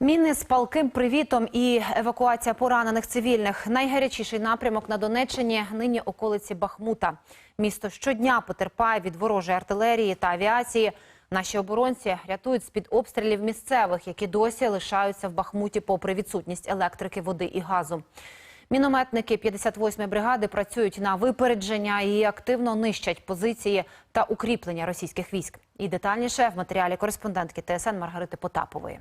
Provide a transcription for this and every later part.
Міни з палким привітом і евакуація поранених цивільних. Найгарячіший напрямок на Донеччині нині околиці Бахмута. Місто щодня потерпає від ворожої артилерії та авіації. Наші оборонці рятують з-під обстрілів місцевих, які досі лишаються в Бахмуті попри відсутність електрики, води і газу. Мінометники 58-ї бригади працюють на випередження і активно нищать позиції та укріплення російських військ. І детальніше в матеріалі кореспондентки ТСН Маргарити Потапової.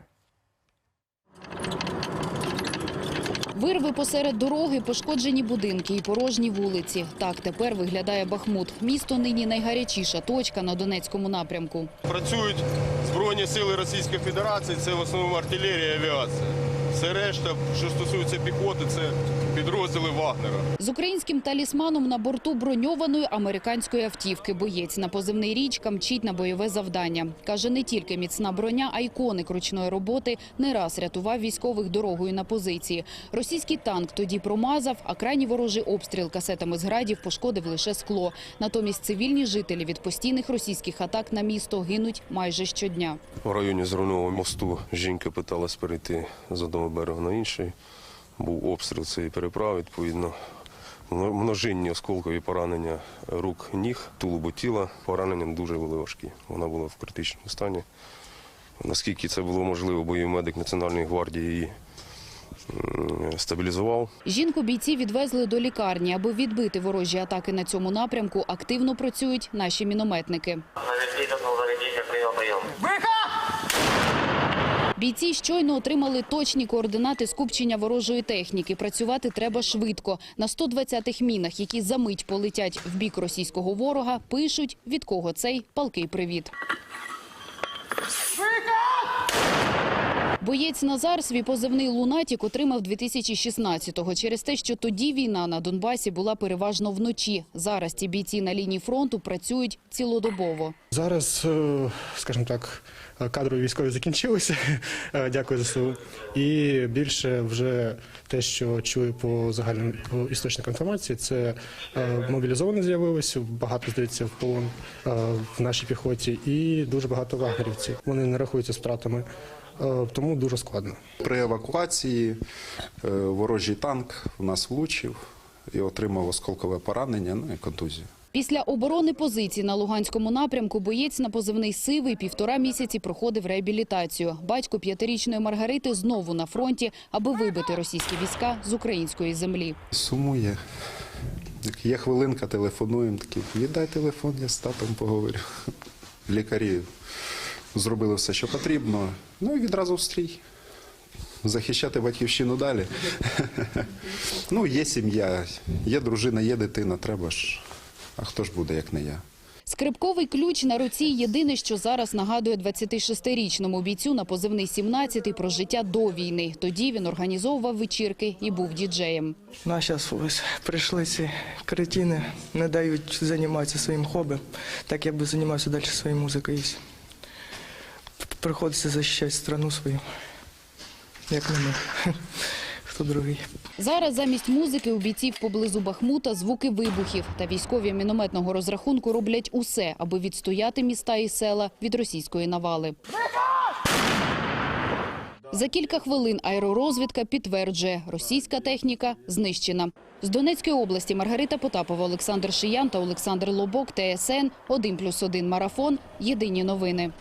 Вирви посеред дороги, пошкоджені будинки і порожні вулиці. Так тепер виглядає Бахмут. Місто нині найгарячіша точка на Донецькому напрямку. Працюють Збройні сили Російської Федерації, це в основному артилерія і авіація. Все решта, що стосується піхоти, це підрозділи Вагнера. З українським талісманом на борту броньованої американської автівки боєць на позивний річка мчить на бойове завдання. Каже, не тільки міцна броня, а й коник ручної роботи не раз рятував військових дорогою на позиції. Російський танк тоді промазав, а крайній ворожий обстріл касетами з градів пошкодив лише скло. Натомість цивільні жителі від постійних російських атак на місто гинуть майже щодня. В районі зруйнованого мосту жінка питалась перейти з одного берега на інший. Був обстріл цієї переправи, відповідно. Множинні осколкові поранення рук, ніг, тулубу тіла. Поранення дуже були важкі. Вона була в критичному стані. Наскільки це було можливо, бойовий медик Національної гвардії її стабілізував. Жінку бійці відвезли до лікарні. Аби відбити ворожі атаки на цьому напрямку, активно працюють наші мінометники. Навести Бійці щойно отримали точні координати скупчення ворожої техніки. Працювати треба швидко. На 120-х мінах, які за мить полетять в бік російського ворога, пишуть, від кого цей палкий привіт. Боєць Назар свій позивний «Лунатік» отримав 2016-го через те, що тоді війна на Донбасі була переважно вночі. Зараз ці бійці на лінії фронту працюють цілодобово. Зараз, е, скажімо так, кадрові військові закінчилися. Е, Дякую ЗСУ. І більше вже те, що чую по загальним істочникам інформації, це е, мобілізовані з'явилися, багато здається в полон в нашій піхоті, і дуже багато вагнерівців. Вони не рахуються з втратами, тому дуже складно. При евакуації е, ворожий танк в нас влучив і отримав осколкове поранення, ну і контузію. Після оборони позицій на Луганському напрямку боєць на позивний «Сивий» півтора місяці проходив реабілітацію. Батько п'ятирічної Маргарити знову на фронті, аби вибити російські війська з української землі. Сумує. Є хвилинка, телефонуємо, такі, віддай телефон, я з татом поговорю. Лікарі зробили все, що потрібно, ну і відразу в стрій. Захищати батьківщину далі. Ну, є сім'я, є дружина, є дитина, треба ж. А хто ж буде, як не я? Скрипковий ключ на руці – єдине, що зараз нагадує 26-річному бійцю на позивний 17-й про життя до війни. Тоді він організовував вечірки і був діджеєм. Ну, а зараз ось прийшли ці кретини, не дають займатися своїм хобі, так я би займався далі своєю музикою. Приходиться захищати страну свою, як не ми. Хто другий? Зараз замість музики у бійців поблизу Бахмута звуки вибухів. Та військові мінометного розрахунку роблять усе, аби відстояти міста і села від російської навали. За кілька хвилин аеророзвідка підтверджує, російська техніка знищена. З Донецької області Маргарита Потапова, Олександр Шиян та Олександр Лобок, ТСН, 1+,1 марафон. Єдині новини.